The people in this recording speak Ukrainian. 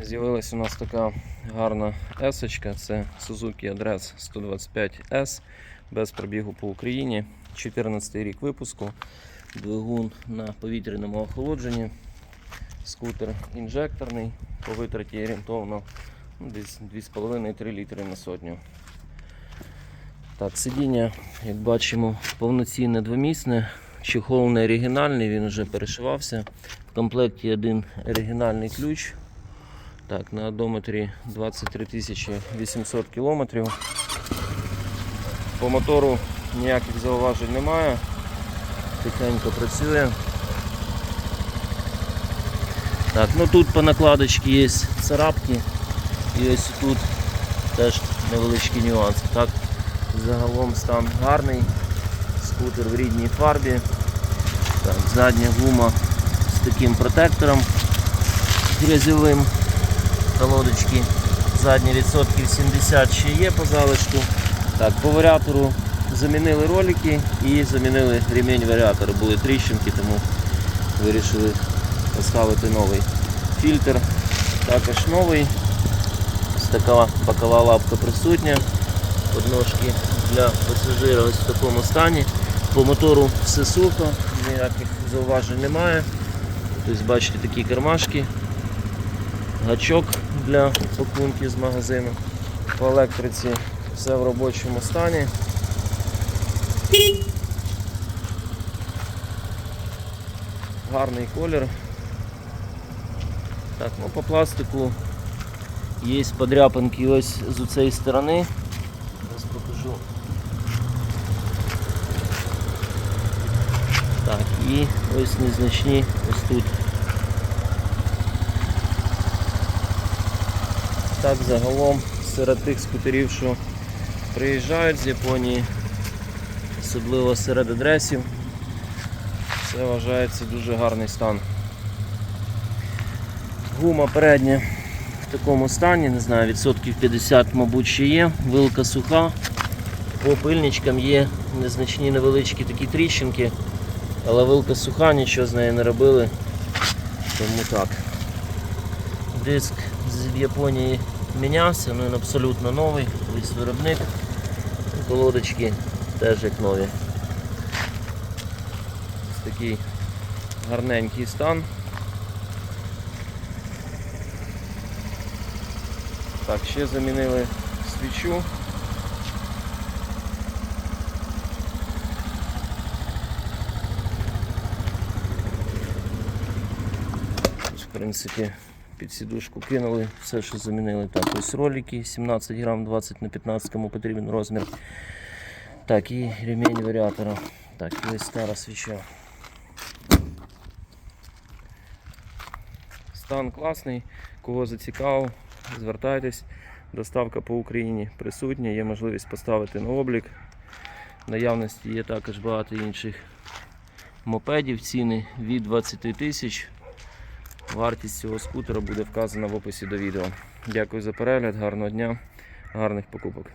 З'явилась у нас така гарна есочка. Це Suzuki Address 125S без пробігу по Україні. 14 рік випуску. Двигун на повітряному охолодженні. Скутер інжекторний. По витраті орієнтовно ну, десь 2,5-3 літри на сотню. Так, сидіння, як бачимо, повноцінне двомісне. Чехол не оригінальний, він вже перешивався. В комплекті один оригінальний ключ. Так, на одометрі 23 800 кілометрів. По мотору ніяких зауважень немає. Тихенько працює. Так, ну тут по накладочці є царапки. І ось тут теж невеличкі нюанси. Так, загалом стан гарний. Скутер в рідній фарбі. Так, задня гума з таким протектором грязьовим колодочки. Задні відсотків 70 ще є по залишку. Так, по варіатору замінили ролики і замінили ремінь варіатора. Були тріщинки, тому вирішили поставити новий фільтр. Також новий. Ось така бокова лапка присутня. Подножки для пасажира ось в такому стані. По мотору все сухо, ніяких зауважень немає. Тобто бачите такі кармашки гачок для пакунків з магазину. По електриці все в робочому стані. Гарний колір. Так, ну по пластику є подряпинки ось з цієї сторони. Зараз покажу. Так, і ось незначні ось тут. Так, загалом серед тих скутерів, що приїжджають з Японії, особливо серед адресів, це вважається дуже гарний стан. Гума передня в такому стані, не знаю, відсотків 50, мабуть, ще є, вилка суха. По пильничкам є незначні невеличкі такі тріщинки, але вилка суха, нічого з нею не робили. Тому так. Диск з Японії мінявся, ну він абсолютно новий, весь виробник. Колодочки теж як нові. Ось такий гарненький стан. Так, ще замінили свічу. В принципі, під сідушку кинули, все, що замінили. Так, ось ролики 17 грам 20 на 15, кому потрібен розмір. Так, і ремінь варіатора. Так, і ось стара свіча. Стан класний, кого зацікавив, звертайтесь. Доставка по Україні присутня, є можливість поставити на облік. Наявності є також багато інших мопедів, ціни від 20 тисяч. Вартість цього скутера буде вказана в описі до відео. Дякую за перегляд, гарного дня, гарних покупок.